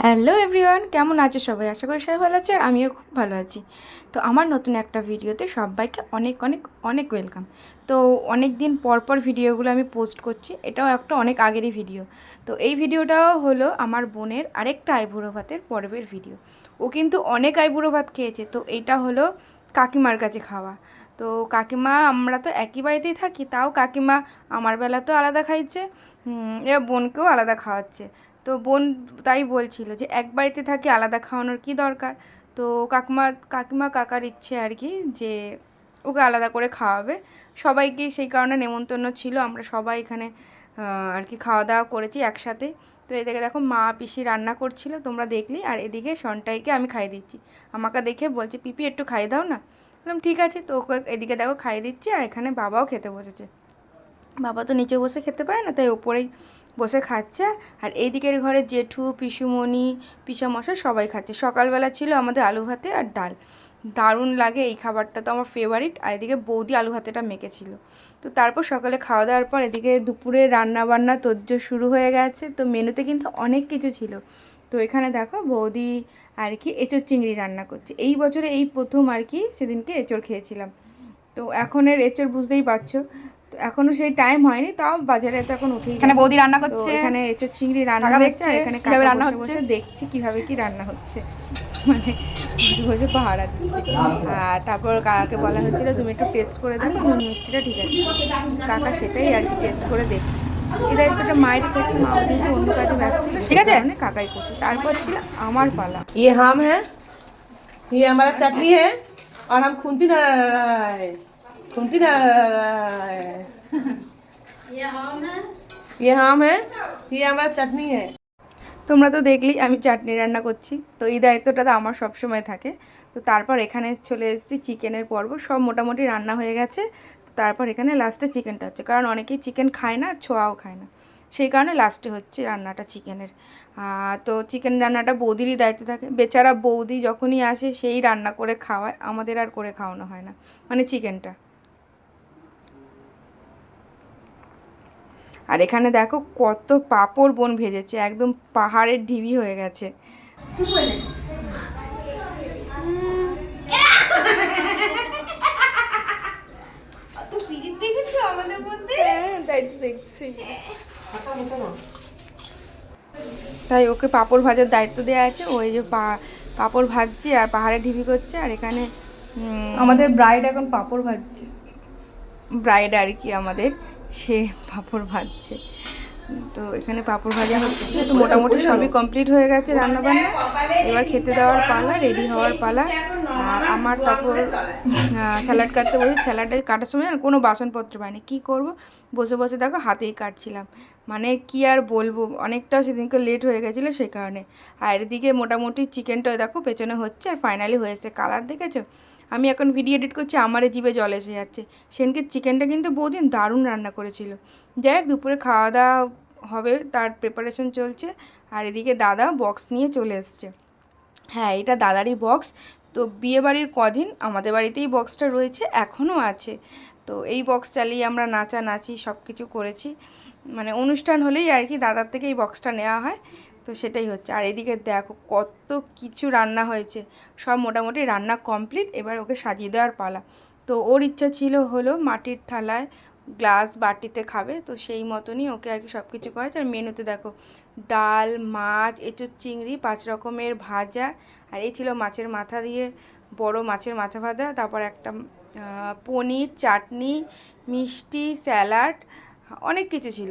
Hello everyone, কেমন আছো সবাই? আশা করি সবাই ভালো আছে আর আমিও খুব ভালো আছি। তো আমার নতুন একটা ভিডিওতে সবাইকে অনেক অনেক অনেক ওয়েলকাম তো অনেক দিন পর পর ভিডিওগুলো আমি পোস্ট করছি, এটাও একটা অনেক আগেরই ভিডিও তো এই ভিডিওটাও হলো আমার বোনের আরেকটা আইবুড়ো ভাতের পর্বের ভিডিও ও কিন্তু অনেক আইবুড়ো ভাত খেয়েছে, তো এইটা হলো কাকিমার কাছে খাওয়া। তো কাকিমা, আমরা তো একই বাড়িতেই থাকি, তাও কাকিমা আমার বেলা তো আলাদা খাইছে এবার বোনকেও আলাদা খাওয়াচ্ছে। তো বোন তাই বলছিল যে এক বাড়িতে থাকি আলাদা খাওয়ানোর কি দরকার? তো কাকিমা কাকিমা কাকার ইচ্ছে আর কি যে ওকে আলাদা করে খাওয়াবে। সবাইকে সেই কারণে নেমন্তন্ন ছিল। আমরা সবাই এখানে আর কি খাওয়া দাওয়া করেছি একসাথে। তো এদিকে দেখো মা পিসি রান্না করছিল, তোমরা দেখলি। আর এদিকে সন্টাইকে আমি খাইয়ে দিচ্ছি। আমাকে দেখে বলছে, পিপি, একটু খাইয়ে দাও না? বললাম, ঠিক আছে। তো ওকে এদিকে দেখো খাইয়ে দিচ্ছি। আর এখানে বাবাও খেতে বসেছে। বাবা তো নিচে বসে খেতে পারে না, তাই ওপরেই বসে খাচ্ছে। আর এই দিকের ঘরে জেঠু, পিসুমণি পিসামশা সবাই খাচ্ছে। সকালবেলা ছিল আমাদের আলু ভাতে আর ডাল। দারুণ লাগে এই খাবারটা তো আমার ফেভারিট আর এদিকে বৌদি আলু ভাতেটা মেখেছিল। তো তারপর সকালে খাওয়া দাওয়ার পর এদিকে দুপুরে রান্না বান্না তোজ্জো শুরু হয়ে গেছে। তো মেনুতে কিন্তু অনেক কিছু ছিল। তো এখানে দেখো বৌদি আর কি এঁচোর চিংড়ি রান্না করছে। এই বছরে এই প্রথম আর কি সেদিনকে এঁচোর খেয়েছিলাম। তো এখনের এঁচোর বুঝতেই পারছ। তো এখনো সেই টাইম হয়নি তাও বাজারে তো এখন উঠেই এখানে গেছে। বৌদি রান্না তো করছে এখানে এঁচোর চিংড়ি রান্না কাকা হচ্ছে আর দেখছে এখানে কিভাবে কাকা রান্না বসে হচ্ছে। বসে দেখছি কিভাবে কি রান্না হচ্ছে মানে বসে বসে পাহারা দিচ্ছে আর তারপর কাকাকে বলা হচ্ছিল তুমি একটু টেস্ট করে দেখো নুন মিষ্টিটা ঠিক আছে কাকা সেটাই আর কি টেস্ট করে দেখি এই দায়িত্বটা মায়ের করছে মা যেহেতু অন্য কাজে ব্যস্ত ছিল ঠিক আছে? সেই কারণে কাকাই করছে তারপর ছিল আমার পালা ये हम है ये हमारा चटनी है और हम खूंती ना खूंती ना ये हम है ये हमारा चटनी है তোমরা তো দেখলেই আমি চাটনি রান্না করছি তো এই দায়িত্বটা তো আমার সব সময় থাকে তো তারপর এখানে চলে এসেছি চিকেনের পর্ব সব মোটামুটি রান্না হয়ে গেছে তো তারপর এখানে লাস্টে চিকেনটা হচ্ছে কারণ অনেকেই চিকেন খায় না আর ছোঁয়াও খায় না সেই কারণে লাস্টে হচ্ছে রান্নাটা চিকেনের আহ, তো চিকেন রান্নাটা বৌদিরই দায়িত্ব থাকে বেচারা বৌদি যখনই আসে সেই রান্না করে খাওয়ায় আমাদের আর করে খাওয়ানো হয় না মানে চিকেনটা আর এখানে দেখো কত পাপড় বোন ভেজেছে একদম পাহাড়ের ঢিবি হয়ে গেছে। হ্যাঁ, তাই ওকে পাঁপড় ভাজার দায়িত্ব দেওয়া আছে ওই যে পাঁপড় ভাজছে আর পাহাড়ে ঢিবি করছে আর এখানে আমাদের ব্রাইড এখন পাপড় ভাজছে। ব্রাইড আর কি আমাদের। সে পাঁপড় ভাজছে। তো এখানে পাঁপড় ভাজা হচ্ছে। তো মোটামুটি সবই কমপ্লিট হয়ে গেছে রান্না বান্না এবার খেতে দেওয়ার পালা রেডি হওয়ার পালা। আর আমার তারপর স্যালাড কাটতে বলি স্যালাডে কাটার সময় আর কোনো বাসনপত্র পাইনি। কী করব? বসে বসে দেখো হাতেই কাটছিলাম। মানে কি আর বলব? অনেকটা সেদিনকে লেট হয়ে গেছিল সেই কারণে। আর এদিকে মোটামুটি চিকেনটা দেখো পেছনে হচ্ছে আর ফাইনালি হয়েছে। কালার দেখেছ? আমি এখন ভিডিও এডিট করছি, আমারে জিভে জল এসে যাচ্ছে। সেনকে চিকেনটা কিন্তু বহুদিন দারুণ রান্না করেছিল। যাই হোক, দুপুরে খাওয়া দাওয়া হবে, তার প্রিপারেশন চলছে। আর এদিকে দাদা বক্স নিয়ে চলে এসছে। হ্যাঁ এটা দাদারই বক্স তো বিয়েবাড়ির কদিন আমাদের বাড়িতেই বক্সটা রয়েছে, এখনও আছে। তো এই বক্স চালিয়ে আমরা নাচা নাচি সব কিছু করেছি। মানে অনুষ্ঠান হলেই আর কি দাদার থেকে এই বক্সটা নেওয়া হয়। তো সেটাই হচ্ছে। আর এদিকে দেখো কত কিছু রান্না হয়েছে। সব মোটামুটি রান্না কমপ্লিট, এবার ওকে সাজিয়ে দেওয়ার পালা। তো ওর ইচ্ছা ছিল হলো মাটির থালায় গ্লাস বাটিতে খাবে, তো সেই মতনই ওকে আর কি সব কিছু করেছে আর মেনুতে দেখো ডাল, মাছ এঁচোর চিংড়ি, পাঁচ রকমের ভাজা, আর এই ছিল মাছের মাথা দিয়ে, বড় মাছের মাথা ভাজা, তারপর একটা পনির, চাটনি, মিষ্টি, স্যালাড, অনেক কিছু ছিল।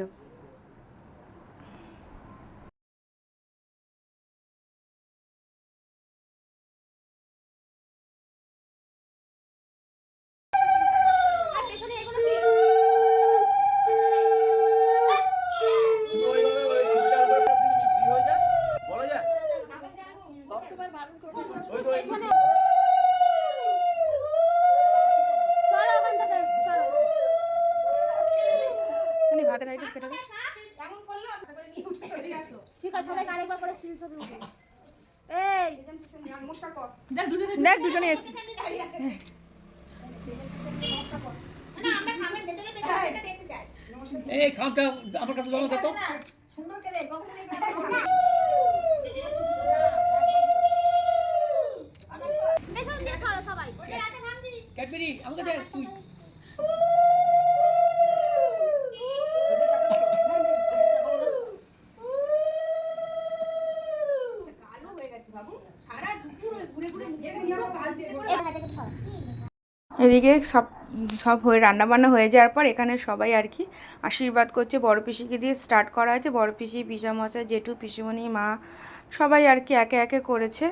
ভাতের আইটেম কেটে দে। ঠিক আছে সবাই আরেকবার করে স্টিল ছবি উঠে। এই। দেখ দুজনে এসছে এই খামটা আমার কাছে জমা দে এদিকে সব সব হয়ে রান্নাবান্না হয়ে যাওয়ার পর এখানে সবাই আর কি আশীর্বাদ করছে। বড় পিসিকে দিয়ে স্টার্ট করা হয়েছে। বড় পিসি, পিসামশাই, জেঠু, পিসিমণি, মা সবাই আর কি একে একে করেছে।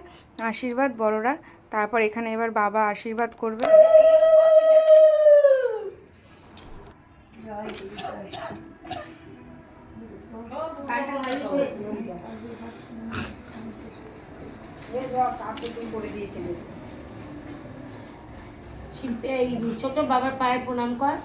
আশীর্বাদ বড়রা। তারপর এখানে এবার বাবা আশীর্বাদ করবে। ছোট বাবার পায়ে প্রণাম কর।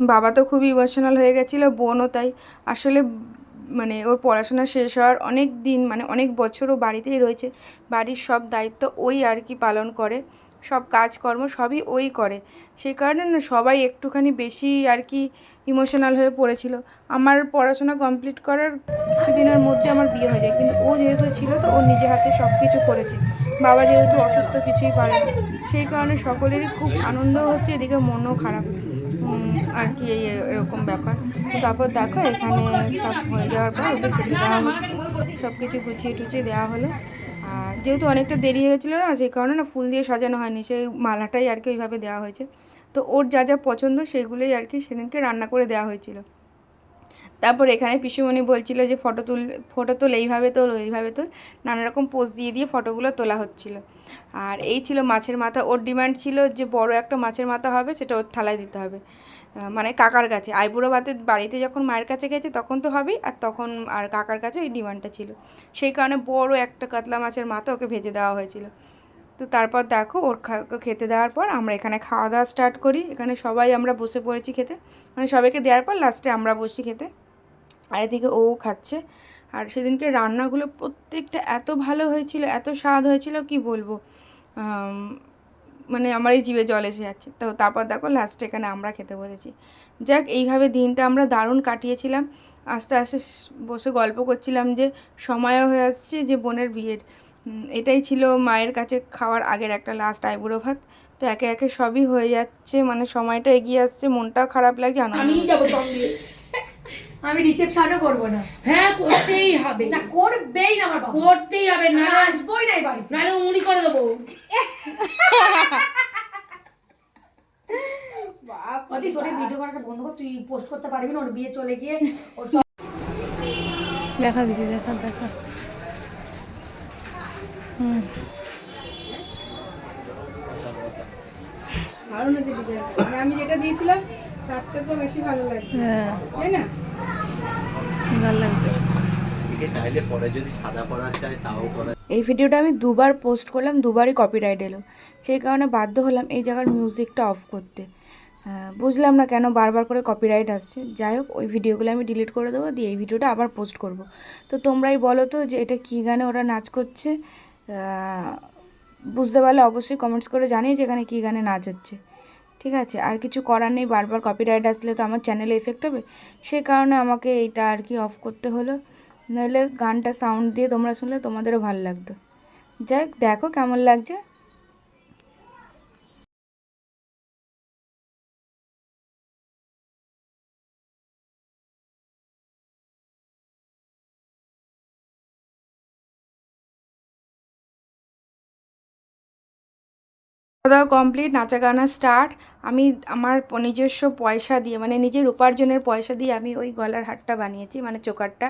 বাবা তো খুবই ইমোশনাল হয়ে গেছিল, বোনও তাই। আসলে মানে ওর পড়াশোনা শেষ হওয়ার অনেক দিন মানে অনেক বছরও বাড়িতেই রয়েছে। বাড়ির সব দায়িত্ব ওই আর কি পালন করে। সব কাজকর্ম সবই ওই করে। সেই কারণে না সবাই একটুখানি বেশি আর কি ইমোশনাল হয়ে পড়েছিল। আমার পড়াশোনা কমপ্লিট করার কিছুদিনের মধ্যে আমার বিয়ে হয়ে যায়। কিন্তু ও যেহেতু ছিল তো ও নিজে হাতে সব কিছু করেছে। বাবা যেহেতু অসুস্থ কিছুই পারে না, সেই কারণে সকলেরই খুব আনন্দ হচ্ছে, এদিকে মনও খারাপ আর কি এই এরকম ব্যাপার। তারপর দেখো, এখানে সব হয়ে যাওয়ার পর ওকে খেতে দেওয়া হচ্ছে। সব কিছু গুছিয়ে টুছিয়ে দেওয়া হলো। আর যেহেতু অনেকটা দেরি হয়ে গেছিল না, সেই কারণে না ফুল দিয়ে সাজানো হয়নি, সেই মালাটাই আর কি ওইভাবে দেওয়া হয়েছে। তো ওর যা যা পছন্দ সেগুলোই আর কি সেদিনকে রান্না করে দেওয়া হয়েছিল। তারপর এখানে পিসুমণি বলছিল যে ফটো তুল, ফটো তোল, এইভাবে তোল এইভাবে তোল। নানা রকম পোজ দিয়ে দিয়ে ফটোগুলো তোলা হচ্ছিল। আর এই ছিল মাছের মাথা। ওর ডিমান্ড ছিল যে বড় একটা মাছের মাথা হবে, সেটা ওর থালায় দিতে হবে। মানে কাকার কাছে। আইবুড়ো ভাতের বাড়িতে যখন মায়ের কাছে গেছে, তখন তো হবেই, আর তখন আর কাকার কাছে এই ডিমান্ডটা ছিল। সেই কারণে বড় একটা কাতলা মাছের মাথা ওকে ভেজে দেওয়া হয়েছিল। তো তারপর দেখো, ওর খেতে দেওয়ার পর আমরা এখানে খাওয়া দাওয়া স্টার্ট করি। এখানে সবাই আমরা বসে পড়েছি খেতে। মানে সবাইকে দেওয়ার পর লাস্টে আমরা বসি খেতে। আর এদিকে ও খাচ্ছে। আর সেদিনকে রান্নাগুলো প্রত্যেকটা এত ভালো হয়েছিল এত স্বাদ হয়েছিল কি বলব? মানে আমার এই জিভে জল এসে যাচ্ছে। তো তারপর দেখো লাস্টে এখানে আমরা খেতে বসেছি। যাক এইভাবে দিনটা আমরা দারুণ কাটিয়েছিলাম। আস্তে আস্তে বসে গল্প করছিলাম যে সময়ও হয়ে আসছে যে বোনের বিয়ের। এটাই ছিল মায়ের কাছে খাওয়ার আগের একটা লাস্ট আইবুড়ো ভাত। তো একে একে সবই হয়ে যাচ্ছে মানে সময়টা এগিয়ে আসছে মনটাও খারাপ লাগছে আমিই যাব আমি রিসেপশনও করব না। হ্যাঁ করতেই হবে। না করবেই না আমার বাবা। করতেই হবে না আমি আসবোই না এই বাড়িতে। নাহলে উনি করে দেবো। অতি তোর ভিডিও করাটা বন্ধ কর তুই পোস্ট করতে পারবি না ওর বিয়ে চলে গিয়ে ওর সব দেখা দিদি দেখা দেখা। ভালো লাগছে ডিজাইন মানে আমি যেটা দিয়েছিলাম তার থেকেও বেশি ভালো লাগছে। হ্যাঁ। তাই না? ভালো লাগছে। এই ভিডিওটা আমি দুবার পোস্ট করলাম দুবারই কপিরাইট এলো। সেই কারণে বাধ্য হলাম এই জায়গার মিউজিকটা অফ করতে। বুঝলাম না কেন বারবার করে কপিরাইট আসছে। যাই হোক ওই ভিডিওগুলো আমি ডিলিট করে দেবো দিয়ে এই ভিডিওটা আবার পোস্ট করব। তো তোমরাই বলো তো যে এটা কী গানে ওরা নাচ করছে? বুঝতে পারলে অবশ্যই কমেন্টস করে জানিয়ে যে এখানে কী গানে নাচ হচ্ছে। ঠিক আছে? আর কিছু করার নেই, বারবার কপিরাইট আসলে তো আমার চ্যানেলে এফেক্ট হবে। সেই কারণে আমাকে এইটা আর কি অফ করতে হলো। নাহলে গানটা সাউন্ড দিয়ে তোমরা শুনলে তোমাদেরও ভালো লাগতো। যাই দেখো কেমন লাগছে। দাওয়া কমপ্লিট নাচা গানা স্টার্ট আমি আমার নিজস্ব পয়সা দিয়ে মানে নিজের উপার্জনের পয়সা দিয়ে আমি ওই গলার হারটা বানিয়েছি মানে চোকারটা।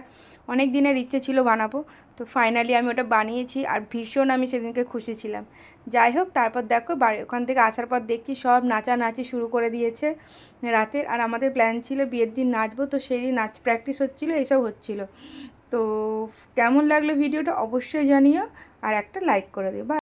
অনেক দিনের ইচ্ছে ছিল বানাবো, তো ফাইনালি আমি ওটা বানিয়েছি আর ভীষণ আমি সেদিনকে খুশি ছিলাম। যাই হোক, তারপর দেখো, বাড়ি, ওখান থেকে আসার পর দেখছি সব নাচানাচি শুরু করে দিয়েছে রাতের। আর আমাদের প্ল্যান ছিল বিয়ের দিন নাচবো, তো সেই নাচ প্র্যাকটিস হচ্ছিল এসব হচ্ছিল। তো কেমন লাগল ভিডিওটা অবশ্যই জানিও আর একটা লাইক করে দিও।